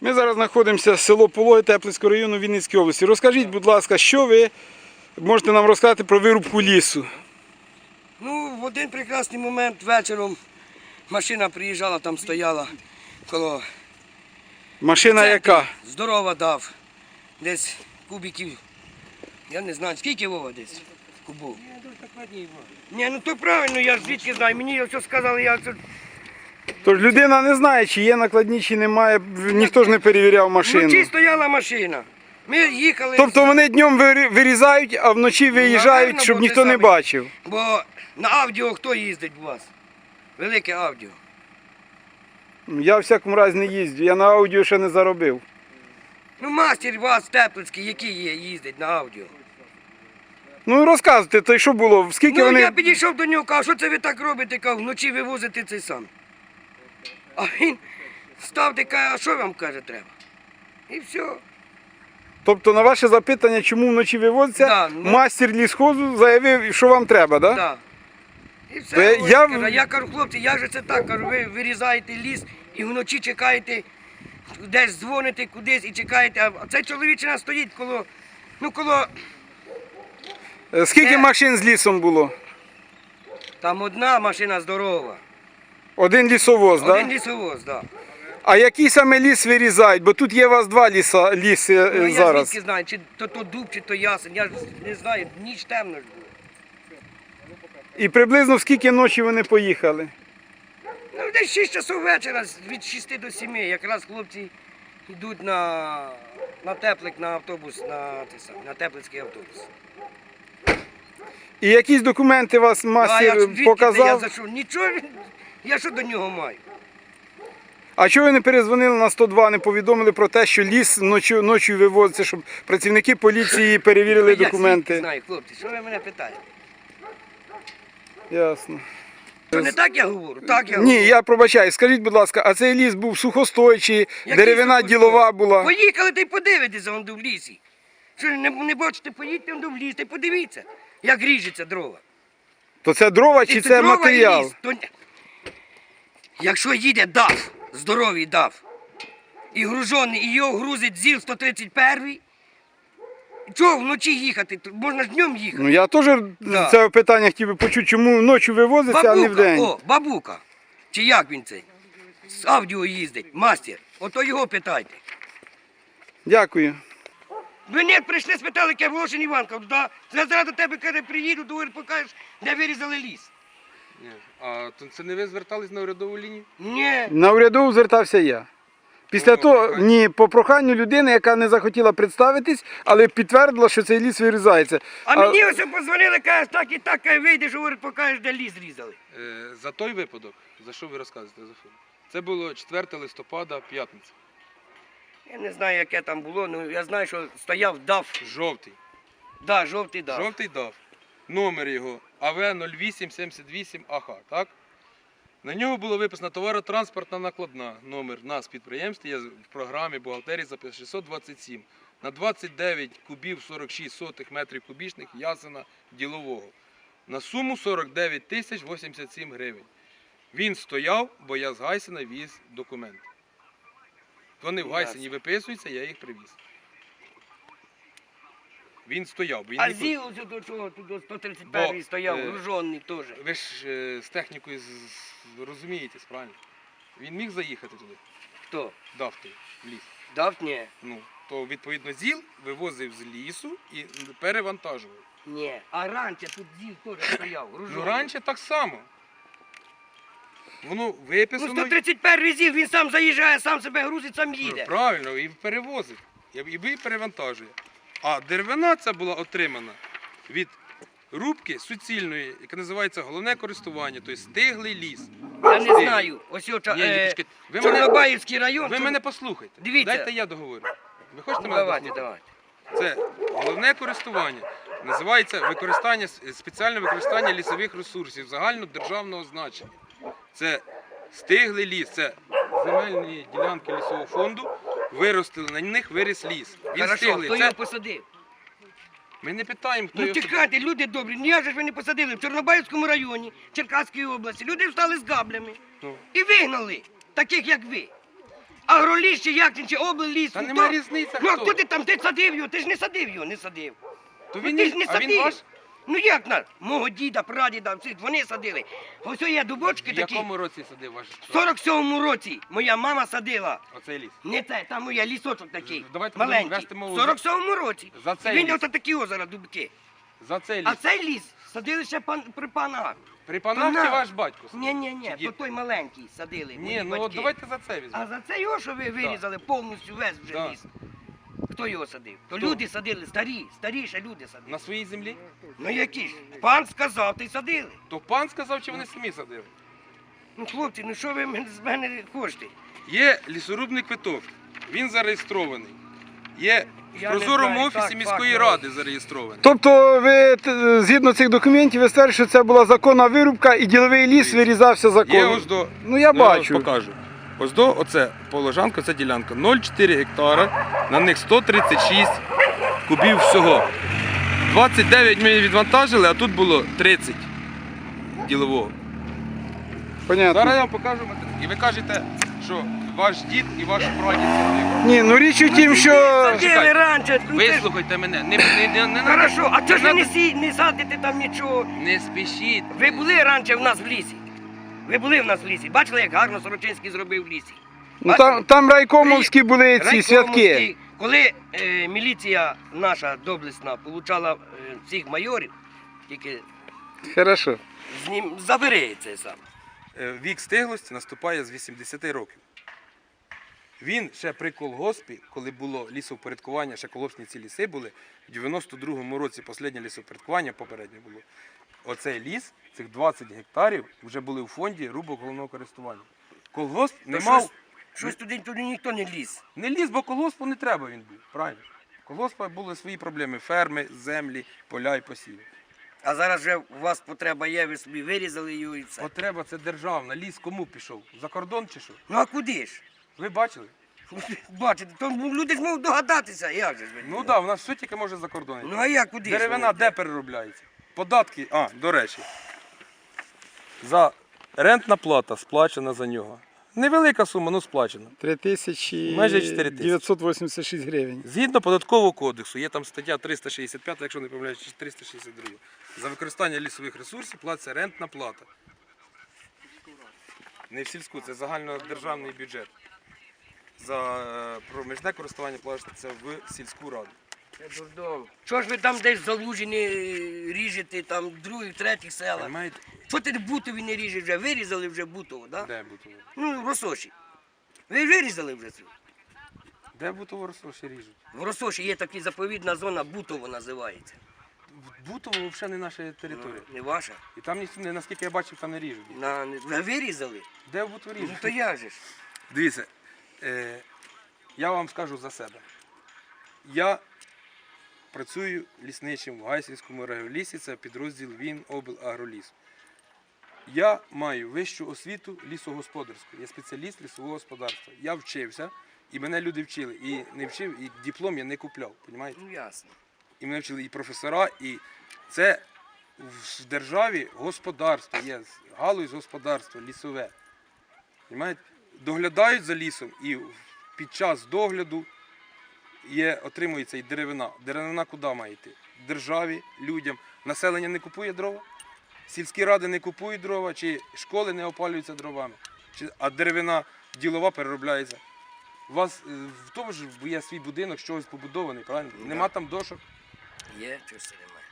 Ми зараз знаходимося в село Пологи Теплицького району Вінницької області. Розкажіть, будь ласка, що ви можете нам розказати про вирубку лісу? Ну, в один прекрасний момент вечором машина приїжджала, там стояла коло Машина яка? здорова дав. Десь кубиків. Я не знаю, скільки Вова десь кубов. Ні, ну то правильно, я звідки знаю. Мені все сказали, я це. Тож людина не знає, чи є накладні, чи немає. Ніхто ж не перевіряв машину. Вночі стояла машина. Ми їхали. Тобто вони днем вирі- вирізають, а вночі виїжджають, Напевно, щоб бо ніхто це не бачив. Бо на аудіо хто їздить у вас? Велике аудіо. Я в всякому разі не їздю, я на аудіо ще не заробив. Ну, мастер у вас теплицький, який є, їздить на аудіо. Ну розказуйте, то й що було? Скільки Ну, вони. я підійшов до нього, кажу, що це ви так робите, кажу, вночі вивозите цей сам. А він став і каже, а що вам каже треба? І все. Тобто на ваше запитання, чому вночі вивозиться, Да, ну- мастер лісхозу заявив, що вам треба, так? Да? Да. І все. То я- каже, я кажу, хлопці, як же це так? Кажу, ви вирізаєте ліс і вночі чекаєте, десь дзвоните кудись і чекаєте. А цей чоловічина стоїть коло, ну коло, Е, Скільки Це- машин з лісом було? там одна машина здорова. Один лісовоз, так? Один Да? лісовоз, так. Да. А який саме ліс вирізають? Бо тут є у вас два ліса, ліси е, Ну, я зараз. звідки знаю, чи то, то дуб, чи то ясен, я ж не знаю, ніч темно ж було. І приблизно в скільки ночі вони поїхали? Ну, десь 6 часов вечора, від 6 до 7, якраз хлопці йдуть на, на теплик, на автобус, на, те саме, на теплицький автобус. І якісь документи вас Ну, а я звідки показав? Я за що? Нічого, він- я що до нього маю? А чого ви не перезвонили на 102, не повідомили про те, що ліс ночі, ночі вивозиться, щоб працівники поліції перевірили Я документи? знаю, хлопці, що ви мене питаєте? Ясно. Що не так я говорю? Так я Ні, говорю. я пробачаю. Скажіть, будь ласка, а цей ліс був сухостой чи Який деревина сухостой? ділова була? Поїхали та й подивитися он в лісі. Що не, не бачите, поїдьте он в ліс та й подивіться, як ріжеться дрова. То це дрова чи І це дрова, і матеріал? ліс. То... Якщо їде дав, здоровий дав, і гружений, і його грузить ЗІЛ 131, чого вночі їхати? Можна ж днем їхати. Ну я теж Да. це питання хотів би почути, чому ночі вивозиться, а не Бабука, вдень. о, бабука. Чи як він цей? З аудіо їздить, мастер. Ото його питайте. Дякую. Ви не прийшли, спитали, яке Волошин Іванка. Да. Я зараз до тебе каже, приїду, говорю, покажеш, де вирізали ліс. Ні. А то це не ви звертались на урядову лінію? Ні. На урядову звертався я. Після По того, проханню? ні, по проханню людини, яка не захотіла представитись, але підтвердила, що цей ліс вирізається. А, мені ось подзвонили, кажуть, так і так, каже, вийдеш, говорить, покажеш, де ліс різали. Е, за той випадок, за що ви розказуєте за фільм? Це було 4 листопада, п'ятниця. Я не знаю, яке там було, ну я знаю, що стояв дав. Жовтий. Да, жовтий дав. Жовтий дав. Номер його АВ 0878 АХ, так? На нього було виписано товаротранспортна накладна. Номер нас підприємств є в програмі бухгалтерії за 627 на 29 кубів 46 сотих метрів кубічних ясена ділового. На суму 49 тисяч 87 гривень. Він стояв, бо я з Гайсена віз документи. Вони в Гайсені виписуються, я їх привіз. Він стояв. бо Він А не зіл до чого, тут до 131 Бо, стояв, е, гружений теж. Ви ж е, з технікою з- з- розумієтесь, правильно? Він міг заїхати туди, Хто? дав в ліс. Дав? Ні. Ну, то відповідно ЗІЛ вивозив з лісу і перевантажував. Ні. А раніше тут зіл теж стояв, гружений. Ну раніше так само. Воно Ну, виписано. 131 зіл, він сам заїжджає, сам себе грузить, сам їде. Правильно, і перевозить. І і ви перевантажує. А деревина ця була отримана від рубки суцільної, яка називається головне користування, тобто стиглий ліс. Я не Стиглий. знаю. Ось його Ні, ні, е, почекайте. Ви мене- Чорнобаївський район. Ви мене послухайте. Дивіться. Дайте я договорю. Ви хочете мене давайте, дослухати? давайте. Це головне користування. Називається використання спеціальне використання лісових ресурсів загальнодержавного значення. Це стиглий ліс, це земельні ділянки лісового фонду. Виростили на них виріс ліс. Він Хорошо, стиглий. хто Це... його посадив? Ми не питаємо, хто Ну його. чекайте, люди добрі, ну же ж ви не посадили в Чорнобаївському районі, Черкаської області. Люди встали з габлями Ну. і вигнали, таких як ви. агроліс чи як він, чи облліс. Та ну, нема різниці, Ну, а хто. хто ти там, ти садив його, ти ж не садив його, не садив. То Ну, він, ти ж не а він садив. ваш? Ну як нас? Мого діда, прадіда, всі вони садили. Ось є дубочки В такі. якому році садив ваш? В 47-му році моя мама садила. Оцей ліс. Не те, там моя лісочок такий. Давайте будемо маленький. вести мову В 47-му році. за цей Він ліс. ось такі озера дубки. За цей ліс. А цей ліс садили ще пан, при панах. При панах чи на- ваш батько? Ні, ні, ні, Чи дід? то той маленький садили. Ні, мої ну от батьки. давайте за це візьмемо. А за це його, що ви вирізали повністю весь вже Да. ліс. Хто його садив? То люди садили, старі, старіше люди садили. На своїй землі? Ну які ж? Пан сказав, ти садили. То пан сказав, чи вони самі садили? Ну хлопці, ну що ви мен- з мене хочете? Є лісорубний квиток, він зареєстрований. Є в Я не прозорому знаю, офісі так, міської ради зареєстрований. Тобто ви т- згідно цих документів ви стверджуєте, що це була законна вирубка і діловий ліс вирізався Є законно. ось до. Ну я бачу. покажу. Ось до оце положанка, це ділянка 0,4 гектара, на них 136 кубів всього. 29 ми відвантажили, а тут було 30 ділового. Понятно. Зараз я вам покажу матеріал. І ви кажете, що ваш дід і ваш прадід. Ні, ну річ у тім, що Садили раніше. ну, це ж- Вислухайте мене, не, не, не, не, Хорошо, а чого ж ви не, не, сі, не садите там нічого? не спішіть. Ви були раніше в нас в лісі. Ви були в нас в лісі. Бачили, як гарно Сорочинський зробив в лісі. ну, там, там райкомовські були ці Райкомовський, святки. Коли е, міліція наша доблесна получала е, цих майорів, тільки Хорошо. з ним забери це саме. Е, Вік стиглості наступає з 80 років. Він ще при колгоспі, коли було лісовпорядкування, ще колгоспні ці ліси були, в 92-му році останнє лісовпорядкування попереднє було. Оцей ліс, цих 20 гектарів, вже були у фонді рубок головного користування. Колгосп не мав, щось, щось туди, туди ніхто не ліз. не ліс, бо колгоспу не треба він був. Правильно. Колгоспа були свої проблеми: ферми, землі, поля і посіви. А зараз вже у вас потреба є, ви собі вирізали його і все. Потреба це державна. Ліс кому пішов? За кордон чи що? Ну а куди ж? Ви бачили? Бачите, то люди ж можуть догадатися, як же ж ви? Ну так, да, в нас все тільки може за кордон. Ну а як куди? ж Деревина воно? де переробляється? Податки, а, до речі. За рентна плата сплачена за нього. Невелика сума, ну сплачена. Майже 4 тисячі. 986 гривень. Згідно податкового кодексу, є там стаття 365, якщо не помиляюсь, чи 362. За використання лісових ресурсів платиться рентна плата. Не в сільську, це загальнодержавний бюджет. За е, проміжне користування платиться в сільську раду. Чого ж ви там десь залужені е, ріжете, там других, третіх села? Понимаєте, Що ти Бутові не ріжеш вже? Вирізали вже Бутово, да? де Бутово? Ну, в Росоші. Ви вирізали вже це. Де Бутово Росоші ріжуть? В Росоші є така заповідна зона, Бутово називається. Бутово взагалі не наша територія. Ну, не ваша. І там ніхто, не- наскільки я бачив, там не ріжуть. На, ви вирізали? Де Бутово Ну ріжуть? то же ж? Дивіться, е, я вам скажу за себе. Я працюю лісничим в Гайсинському районлісі, це підрозділ Він облагроліс. Я маю вищу освіту лісогосподарську, я спеціаліст лісового господарства. Я вчився, і мене люди вчили. І не вчив, і диплом я не купляв. Понімаєте? Ну ясно. І мене вчили і професора, і це в державі господарство є, галузь господарства, лісове. Понімаєте? Доглядають за лісом і під час догляду є, отримується і деревина. Деревина куди має йти? Державі, людям. Населення не купує дрова, сільські ради не купують дрова, чи школи не опалюються дровами, а деревина ділова переробляється. У вас е, в тому ж є свій будинок, чогось побудований, правильно? Да. Нема там дошок. Є, чого ж це немає.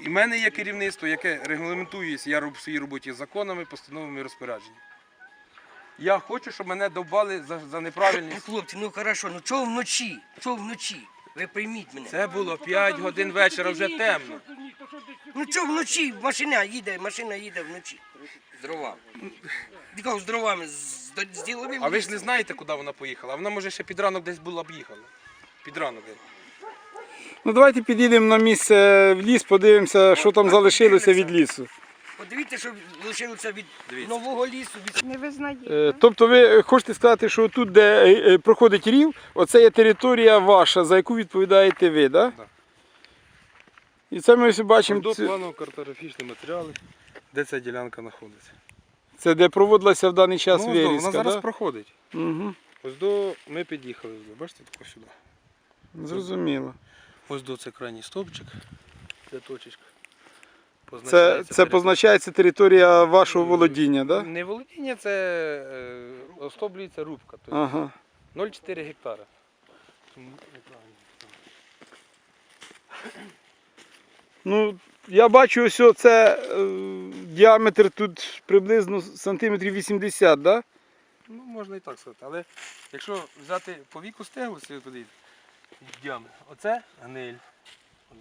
І в мене є керівництво, яке регламентується, я роблю в своїй роботі законами, постановами і розпорядженнями. Я хочу, щоб мене довбали за, за Ну, неправильність. хлопці, ну хорошо, ну чого вночі? Чого вночі? Ви прийміть мене. Це було 5 годин вечора, вже темно. Ну чого вночі? Машина їде, машина їде вночі. З дровами. Дікав з дровами, з, з діловим. А ви ж не знаєте, куди вона поїхала. Вона може ще під ранок десь була б їхала. Під ранок. Ну давайте підійдемо на місце в ліс, подивимося, що там залишилося від лісу. Подивіться, що лишилося від Дивіться. нового лісу, від Не визнає. Е, Тобто ви хочете сказати, що тут, де е, е, проходить рів, оце є територія ваша, за яку відповідаєте ви, так? Да. І це ми ось бачимо, До плану картографічні матеріали, де ця ділянка знаходиться. це де проводилася в даний час ну, вирізка. вона зараз да? проходить. Угу. Ось до ми під'їхали, бачите, тако сюди. Зрозуміло. Ось до це крайній стовпчик, де точечка. Це, Позначається це позначається територія вашого володіння, так? Да? Не володіння, це е, остоблюється рубка. Тобто Ага. 0,4 гектара. Ну, я бачу, ось це е, діаметр тут приблизно сантиметрів 80, да? Ну, можна і так сказати. Але якщо взяти по віку стеглості, от подивіться, діаметр. Оце гниль.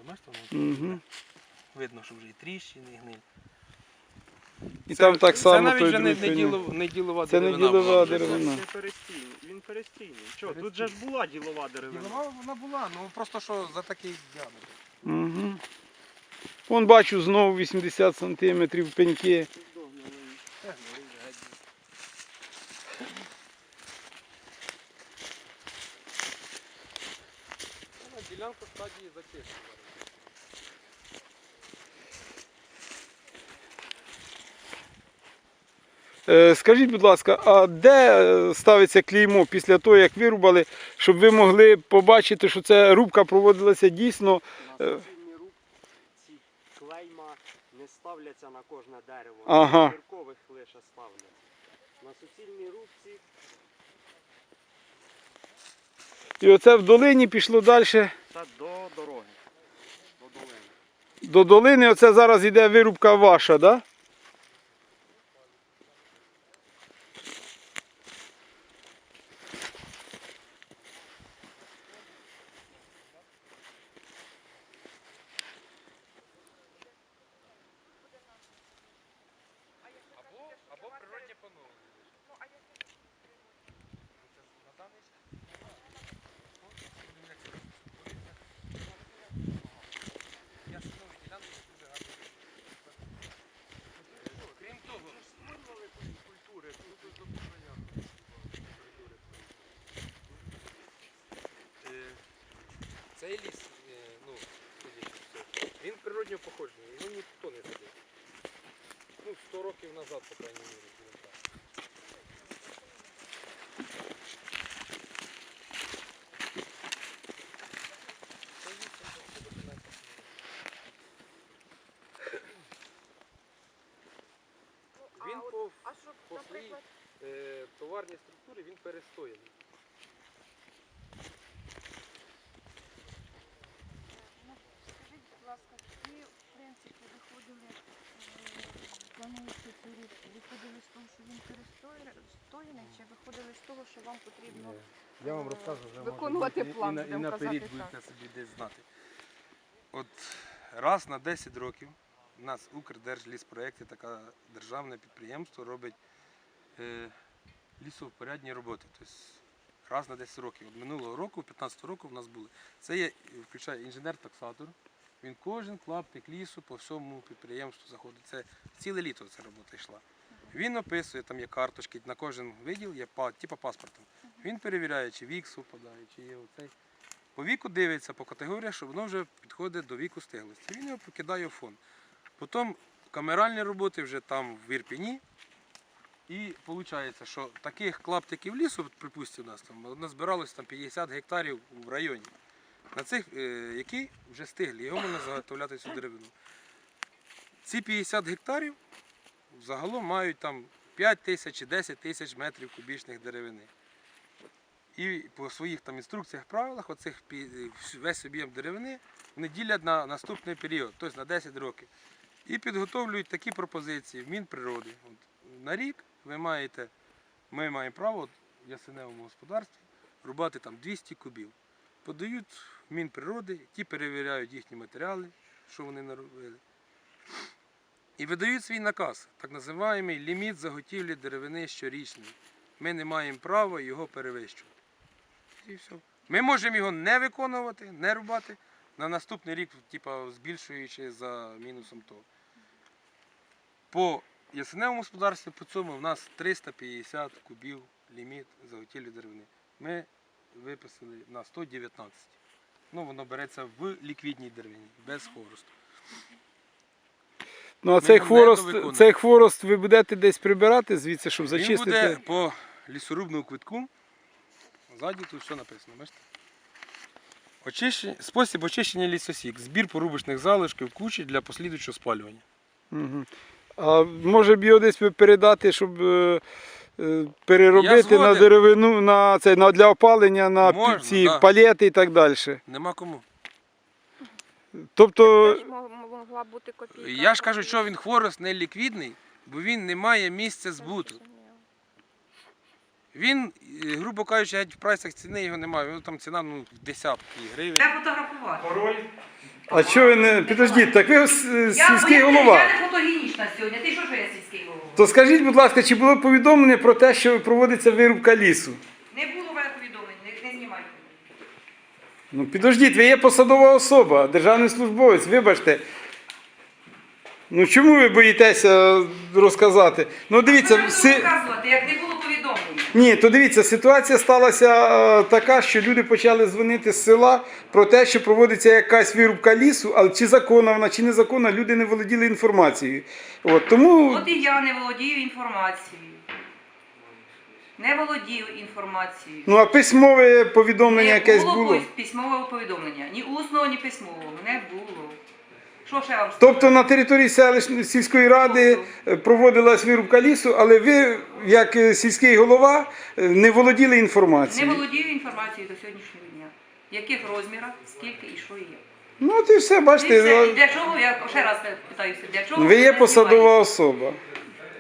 Бачите, воно Угу. Видно, що вже і тріщини, і гниль. І там так це само навіть вже не, другий не, ділова, не ділова Це не ділова була. деревина. Це перестійний. Він перестійний. Що, тут же ж була ділова деревина. Ділова вона була, ну просто що за такий діаметр. Угу. Вон бачу знову 80 сантиметрів пеньки. Ділянка стадії зачищення. Скажіть, будь ласка, а де е, ставиться клеймо після того, як вирубали, щоб ви могли побачити, що ця рубка проводилася дійсно? На Е. суцільні рубці клейма не ставляться на кожне дерево. Ага. На гіркових лише ставляться. На суцільній рубці І оце в долині пішло далі це до дороги. До долини. до долини. Оце зараз йде вирубка ваша, так? Да? Або, або природні поновлення. На даний Я нові ділянки дуже гарно. Крім того, культури, Е, Цей ліс, е, ну, він природнього походження, його ніхто не садив. Ну, 100 років назад, по крайній мірі, було так. Він по, А щоб, по своїй е, товарній структурі він перестояний. ну, скажіть, будь ласка, ви, в принципі, виходили е, в даному структурі, виходили з того, що він перестояний, чи виходили з того, що вам потрібно Я вам е, розкажу вже виконувати може, і- план, і, на- і будемо наперед казати будете собі десь знати. От раз на 10 років у нас Укрдержліспроекти, таке державне підприємство, робить е, лісовпорядні роботи. Тобто раз на 10 років. От минулого року, 15 року в нас були. Це є, включає інженер-таксатор. Він кожен клаптик лісу по всьому підприємству заходить. Це ціле літо ця робота йшла. Він описує, там є карточки, на кожен виділ є типу паспортом. Він перевіряє, чи вік совпадає, чи є оцей. По віку дивиться по категоріях, що воно вже підходить до віку стиглості. Він його покидає в фонд. Потім камеральні роботи вже там в Ірпіні. І виходить, що таких клаптиків лісу, припустимо, у нас там назбиралось там 50 гектарів в районі. На цих, е, які вже стиглі, його можна заготовляти цю деревину. Ці 50 гектарів загалом мають там 5 тисяч чи 10 тисяч метрів кубічних деревини. І по своїх там інструкціях, правилах, оцих весь об'єм деревини вони ділять на наступний період, тобто на 10 років. І підготовлюють такі пропозиції в Мінприроди. От, на рік ви маєте, ми маємо право в ясеневому господарстві рубати там 200 кубів. Подають Мінприроди, ті перевіряють їхні матеріали, що вони наробили. І видають свій наказ, так називаємо ліміт заготівлі деревини щорічний. Ми не маємо права його перевищувати. І все. Ми можемо його не виконувати, не рубати на наступний рік, типа, збільшуючи за мінусом того. По ясеневому господарстві по цьому в нас 350 кубів ліміт заготівлі деревини. Ми виписали на 119. Ну, воно береться в ліквідній деревині, без хворосту. Ну а цей хворост, цей хворост ви будете десь прибирати звідси, щоб Він зачистити. буде по лісорубного квитку. Ззаді тут все написано, бачите? Очищення, спосіб очищення лісосік. Збір порубочних залишків кучі для послідуючого спалювання. Угу. А може б його десь передати, щоб е, переробити на деревину, на це на для опалення, на Можна, ці да. палети і так далі. Нема кому. Тобто, Теж мог- могла бути копійка. Я ж кажу, що він хворост не ліквідний, бо він не має місця збуту. Він, е, грубо кажучи, в прайсах ціни його немає. Його там ціна ну, в десятки гривень. Де фотографувати? А що ви не. Підождіть, так ви с- Я, сільський я, голова. я не фотогенічна сьогодні. Ти що, що я сільський голова? То скажіть, будь ласка, чи було повідомлення про те, що проводиться вирубка лісу? Не було в мене повідомлень, не, не знімайте. Ну підождіть, ви є посадова особа, державний службовець, вибачте. Ну чому ви боїтеся розказати? Ну дивіться, Що си... розказувати, як не було повідомлення? Ні, то дивіться, ситуація сталася е, така, що люди почали дзвонити з села про те, що проводиться якась вирубка лісу, але чи законна вона, чи незаконна, люди не володіли інформацією. От, тому От і я не володію інформацією. Не володію інформацією. ну, а письмове повідомлення Не якесь було було. пис- письмового повідомлення. Ні усного, ні письмового. Не було. Що ще вам Тобто на території селищної сільської ради е, проводилась вирубка лісу, але ви, як е, сільський голова, е, не володіли інформацією. Не володію інформацією до сьогоднішнього дня. Яких розмірах, скільки і що є. Ну і все, І бачите, все. І для чого, я ще раз питаюся, для чого ви є посадова особа.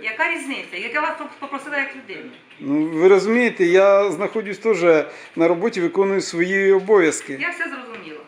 Яка різниця? Яка вас попросила як людину? Ну, ви розумієте, я знаходжусь теж на роботі, виконую свої обов'язки. Я все зрозуміла.